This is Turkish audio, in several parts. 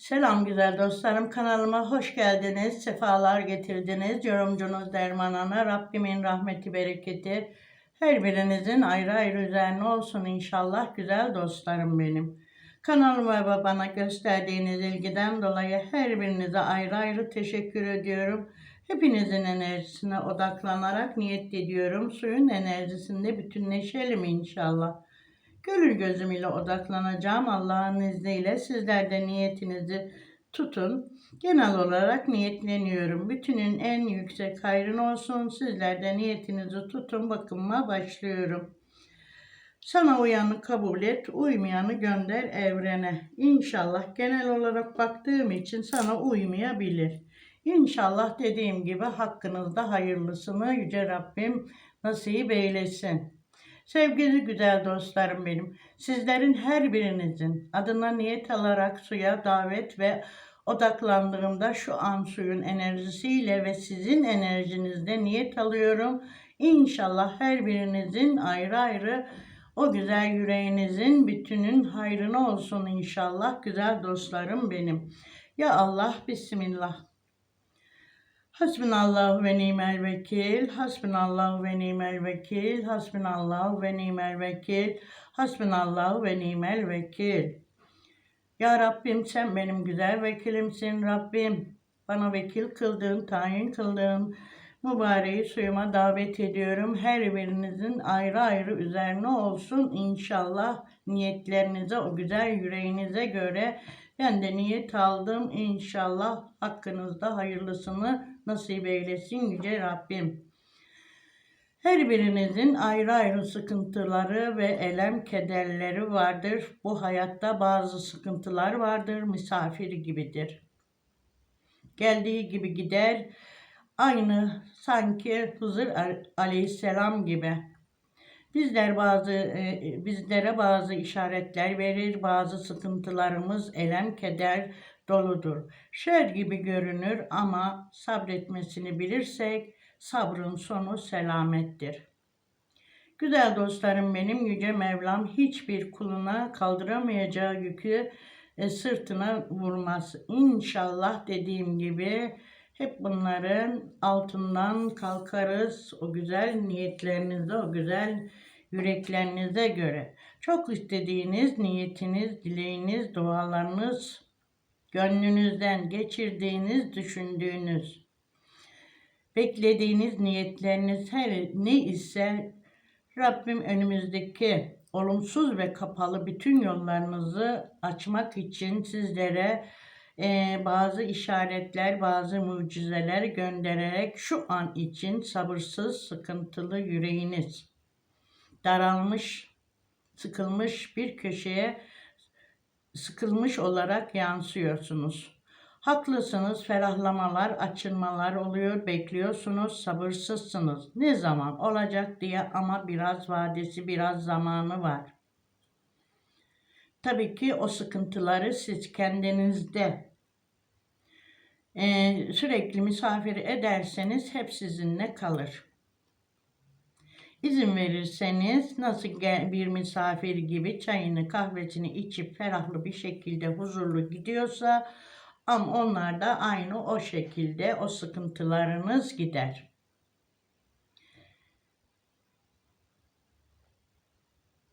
Selam güzel dostlarım kanalıma hoş geldiniz. Sefalar getirdiniz. Yorumcunuz Derman Ana. Rabbimin rahmeti bereketi her birinizin ayrı ayrı üzerine olsun inşallah güzel dostlarım benim. Kanalıma ve bana gösterdiğiniz ilgiden dolayı her birinize ayrı ayrı teşekkür ediyorum. Hepinizin enerjisine odaklanarak niyet ediyorum. Suyun enerjisinde bütünleşelim inşallah. Gönül gözümüyle odaklanacağım Allah'ın izniyle. Sizler de niyetinizi tutun. Genel olarak niyetleniyorum. Bütünün en yüksek hayrın olsun. Sizler de niyetinizi tutun. Bakıma başlıyorum. Sana uyanı kabul et, uymayanı gönder evrene. İnşallah genel olarak baktığım için sana uymayabilir. İnşallah dediğim gibi hakkınızda hayırlısını Yüce Rabbim nasip eylesin. Sevgili güzel dostlarım benim, sizlerin her birinizin adına niyet alarak suya davet ve odaklandığımda şu an suyun enerjisiyle ve sizin enerjinizde niyet alıyorum. İnşallah her birinizin ayrı ayrı o güzel yüreğinizin bütünün hayrına olsun inşallah güzel dostlarım benim. Ya Allah Bismillah. Hasbunallahu ve nimel vekil, hasbunallahu ve nimel vekil, hasbunallahu ve nimel vekil, hasbunallahu ve nimel vekil. Ya Rabbim sen benim güzel vekilimsin Rabbim. Bana vekil kıldığın, tayin kıldığın mübareği suyuma davet ediyorum. Her birinizin ayrı ayrı üzerine olsun inşallah niyetlerinize, o güzel yüreğinize göre ben de niyet aldım inşallah hakkınızda hayırlısını nasip eylesin Yüce Rabbim. Her birinizin ayrı ayrı sıkıntıları ve elem kederleri vardır. Bu hayatta bazı sıkıntılar vardır, misafir gibidir. Geldiği gibi gider, aynı sanki Hızır aleyhisselam gibi. Bizler bazı e, bizlere bazı işaretler verir, bazı sıkıntılarımız elem keder doludur. Şer gibi görünür ama sabretmesini bilirsek sabrın sonu selamettir. Güzel dostlarım benim yüce Mevlam hiçbir kuluna kaldıramayacağı yükü e, sırtına vurmaz. İnşallah dediğim gibi hep bunların altından kalkarız. O güzel niyetlerinizde, o güzel yüreklerinize göre. Çok istediğiniz niyetiniz, dileğiniz, dualarınız, gönlünüzden geçirdiğiniz, düşündüğünüz, beklediğiniz niyetleriniz her ne ise Rabbim önümüzdeki olumsuz ve kapalı bütün yollarınızı açmak için sizlere e, bazı işaretler, bazı mucizeler göndererek şu an için sabırsız, sıkıntılı yüreğiniz, daralmış, sıkılmış bir köşeye sıkılmış olarak yansıyorsunuz. Haklısınız, ferahlamalar, açılmalar oluyor, bekliyorsunuz, sabırsızsınız. Ne zaman olacak diye ama biraz vadesi, biraz zamanı var. Tabii ki o sıkıntıları siz kendinizde e, sürekli misafir ederseniz hep sizinle kalır. İzin verirseniz nasıl bir misafir gibi çayını kahvesini içip ferahlı bir şekilde huzurlu gidiyorsa ama onlar da aynı o şekilde o sıkıntılarınız gider.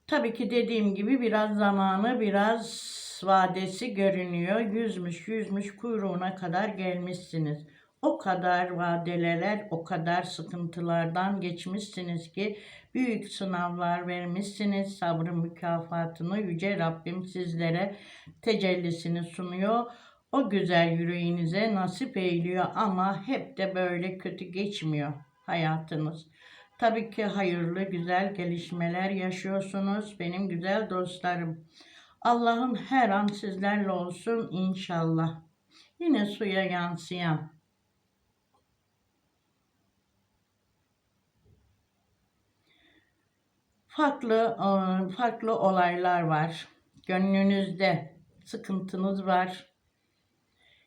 Tabii ki dediğim gibi biraz zamanı biraz vadesi görünüyor. Yüzmüş yüzmüş kuyruğuna kadar gelmişsiniz. O kadar vadeler, o kadar sıkıntılardan geçmişsiniz ki büyük sınavlar vermişsiniz. Sabrın mükafatını Yüce Rabbim sizlere tecellisini sunuyor. O güzel yüreğinize nasip eyliyor ama hep de böyle kötü geçmiyor hayatınız. Tabii ki hayırlı, güzel gelişmeler yaşıyorsunuz benim güzel dostlarım. Allah'ım her an sizlerle olsun inşallah. Yine suya yansıyan farklı e, farklı olaylar var. Gönlünüzde sıkıntınız var.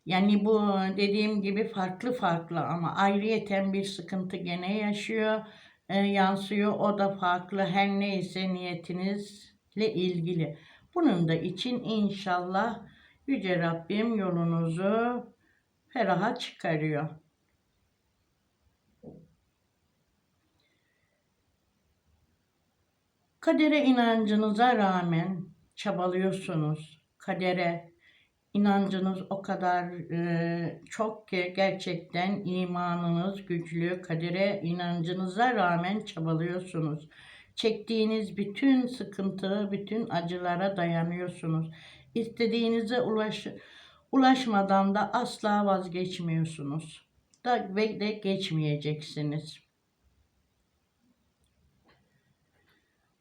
Yani bu dediğim gibi farklı farklı ama ayrıyeten bir sıkıntı gene yaşıyor, e, yansıyor. O da farklı her neyse niyetinizle ilgili. Bunun da için inşallah Yüce Rabbim yolunuzu feraha çıkarıyor. Kadere inancınıza rağmen çabalıyorsunuz. Kadere inancınız o kadar e, çok ki gerçekten imanınız güçlü. Kadere inancınıza rağmen çabalıyorsunuz. Çektiğiniz bütün sıkıntı, bütün acılara dayanıyorsunuz. İstediğinize ulaş, ulaşmadan da asla vazgeçmiyorsunuz. Da, ve de geçmeyeceksiniz.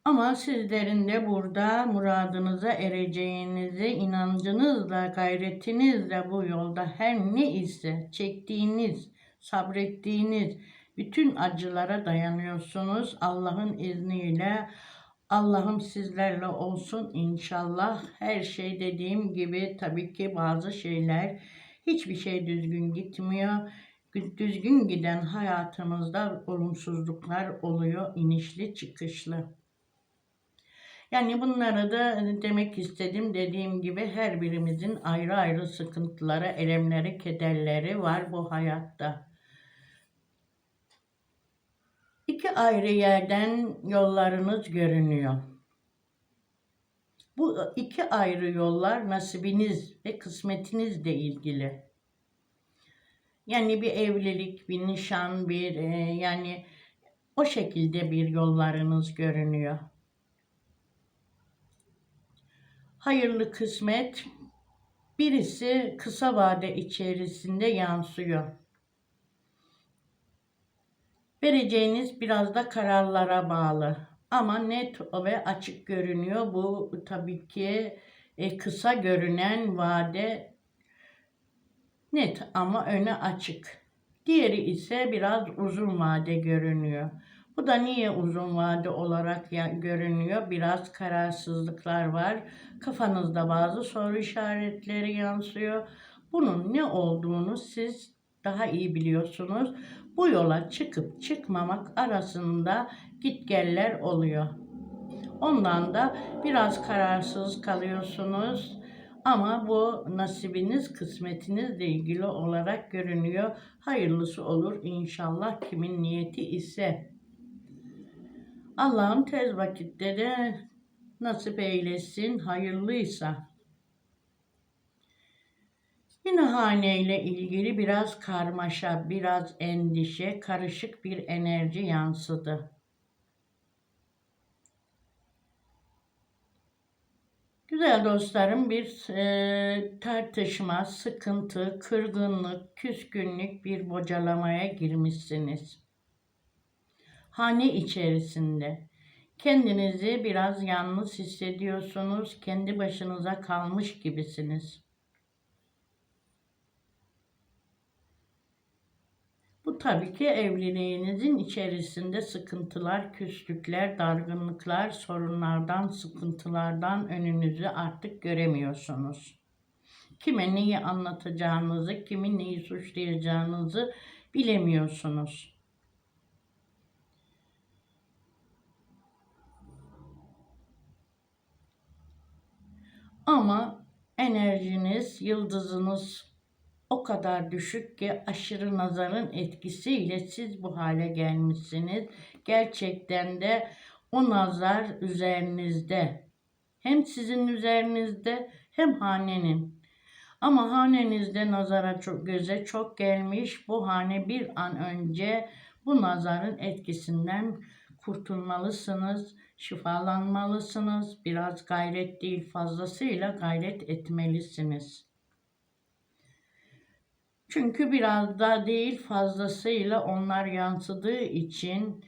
Ama sizlerin de burada muradınıza ereceğinizi inancınızla, gayretinizle bu yolda her ne ise çektiğiniz, sabrettiğiniz bütün acılara dayanıyorsunuz. Allah'ın izniyle Allah'ım sizlerle olsun inşallah. Her şey dediğim gibi tabii ki bazı şeyler hiçbir şey düzgün gitmiyor. Düzgün giden hayatımızda olumsuzluklar oluyor, inişli çıkışlı. Yani bunları da demek istedim. Dediğim gibi her birimizin ayrı ayrı sıkıntıları, elemleri, kederleri var bu hayatta. İki ayrı yerden yollarınız görünüyor. Bu iki ayrı yollar nasibiniz ve kısmetinizle ilgili. Yani bir evlilik, bir nişan, bir e, yani o şekilde bir yollarınız görünüyor. Hayırlı kısmet birisi kısa vade içerisinde yansıyor. Vereceğiniz biraz da kararlara bağlı. Ama net ve açık görünüyor. Bu tabii ki e, kısa görünen vade net ama öne açık. Diğeri ise biraz uzun vade görünüyor. Bu da niye uzun vade olarak görünüyor? Biraz kararsızlıklar var. Kafanızda bazı soru işaretleri yansıyor. Bunun ne olduğunu siz daha iyi biliyorsunuz. Bu yola çıkıp çıkmamak arasında gitgeller oluyor. Ondan da biraz kararsız kalıyorsunuz. Ama bu nasibiniz, kısmetinizle ilgili olarak görünüyor. Hayırlısı olur inşallah kimin niyeti ise. Allah'ım tez vakitte de nasip eylesin hayırlıysa. Yine haneyle ilgili biraz karmaşa, biraz endişe, karışık bir enerji yansıdı. Güzel dostlarım bir e, tartışma, sıkıntı, kırgınlık, küskünlük bir bocalamaya girmişsiniz. Hane içerisinde kendinizi biraz yalnız hissediyorsunuz, kendi başınıza kalmış gibisiniz. Bu tabii ki evliliğinizin içerisinde sıkıntılar, küslükler, dargınlıklar, sorunlardan, sıkıntılardan önünüzü artık göremiyorsunuz. Kime neyi anlatacağınızı, kimi neyi suçlayacağınızı bilemiyorsunuz. Ama enerjiniz, yıldızınız o kadar düşük ki aşırı nazarın etkisiyle siz bu hale gelmişsiniz. Gerçekten de o nazar üzerinizde. Hem sizin üzerinizde hem hanenin. Ama hanenizde nazara çok göze çok gelmiş. Bu hane bir an önce bu nazarın etkisinden kurtulmalısınız, şifalanmalısınız. Biraz gayret değil fazlasıyla gayret etmelisiniz. Çünkü biraz da değil fazlasıyla onlar yansıdığı için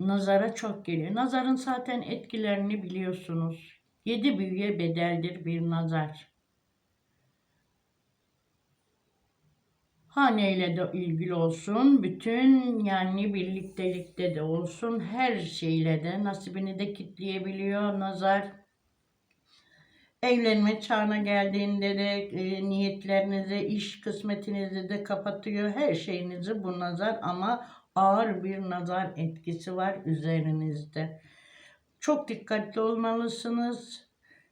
nazara çok geliyor. Nazarın zaten etkilerini biliyorsunuz. Yedi büyüye bedeldir bir nazar. Haneyle de ilgili olsun, bütün yani birliktelikte de olsun, her şeyle de nasibini de kitleyebiliyor nazar. Evlenme çağına geldiğinde de e, niyetlerinizi, iş kısmetinizi de kapatıyor. Her şeyinizi bu nazar ama ağır bir nazar etkisi var üzerinizde. Çok dikkatli olmalısınız.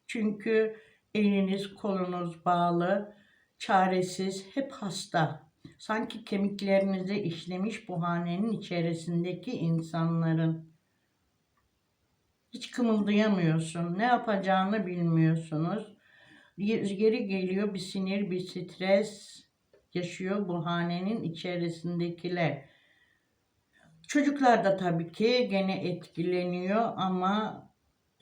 Çünkü Eliniz kolunuz bağlı, çaresiz, hep hasta. Sanki kemiklerinize işlemiş bu hanenin içerisindeki insanların. Hiç kımıldayamıyorsun. Ne yapacağını bilmiyorsunuz. Geri geliyor bir sinir, bir stres yaşıyor bu hanenin içerisindekiler. Çocuklar da tabii ki gene etkileniyor ama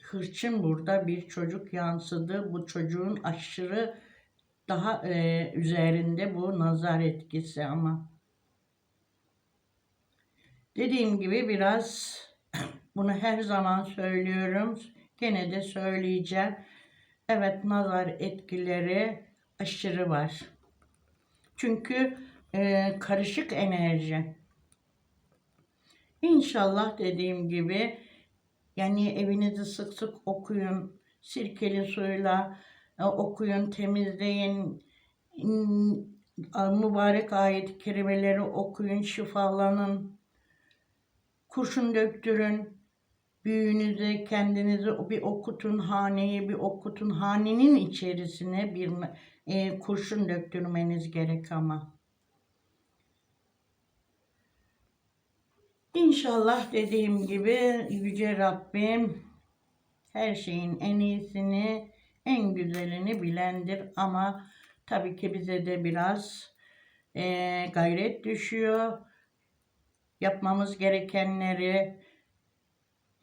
hırçın burada bir çocuk yansıdı. Bu çocuğun aşırı daha e, üzerinde bu nazar etkisi ama dediğim gibi biraz bunu her zaman söylüyorum. Gene de söyleyeceğim. Evet nazar etkileri aşırı var. Çünkü e, karışık enerji. İnşallah dediğim gibi yani evinizi sık sık okuyun. Sirkeli suyla okuyun, temizleyin. Mübarek ayet kelimeleri okuyun, şifalanın. Kurşun döktürün. Büyüğünüze kendinizi bir okutun, haneyi bir okutun. Hanenin içerisine bir e, kurşun döktürmeniz gerek ama. İnşallah dediğim gibi Yüce Rabbim her şeyin en iyisini, en güzelini bilendir. Ama tabii ki bize de biraz e, gayret düşüyor. Yapmamız gerekenleri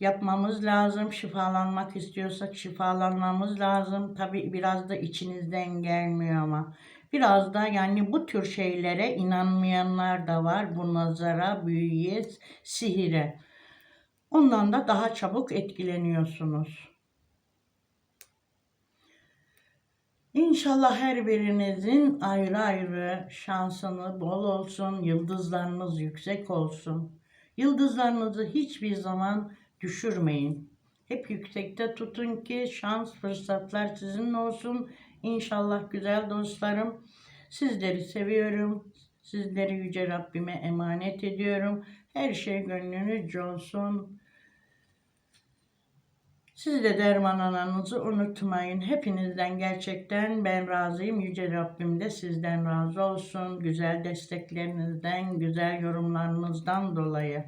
yapmamız lazım. Şifalanmak istiyorsak şifalanmamız lazım. Tabii biraz da içinizden gelmiyor ama. Biraz da yani bu tür şeylere inanmayanlar da var. Bu nazara, büyüye, sihire. Ondan da daha çabuk etkileniyorsunuz. İnşallah her birinizin ayrı ayrı şansını bol olsun, yıldızlarınız yüksek olsun. Yıldızlarınızı hiçbir zaman düşürmeyin. Hep yüksekte tutun ki şans, fırsatlar sizin olsun. İnşallah güzel dostlarım. Sizleri seviyorum. Sizleri Yüce Rabbime emanet ediyorum. Her şey gönlünüzce olsun. Siz de derman ananızı unutmayın. Hepinizden gerçekten ben razıyım. Yüce Rabbim de sizden razı olsun. Güzel desteklerinizden, güzel yorumlarınızdan dolayı.